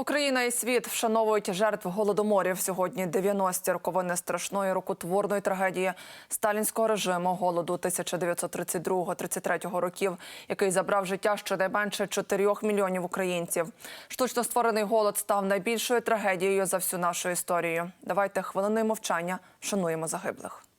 Україна і світ вшановують жертв голодоморів. Сьогодні 90-ті роковини страшної рукотворної трагедії сталінського режиму голоду 1932-33 років, який забрав життя щонайменше 4 мільйонів українців. Штучно створений голод став найбільшою трагедією за всю нашу історію. Давайте хвилиною мовчання шануємо загиблих.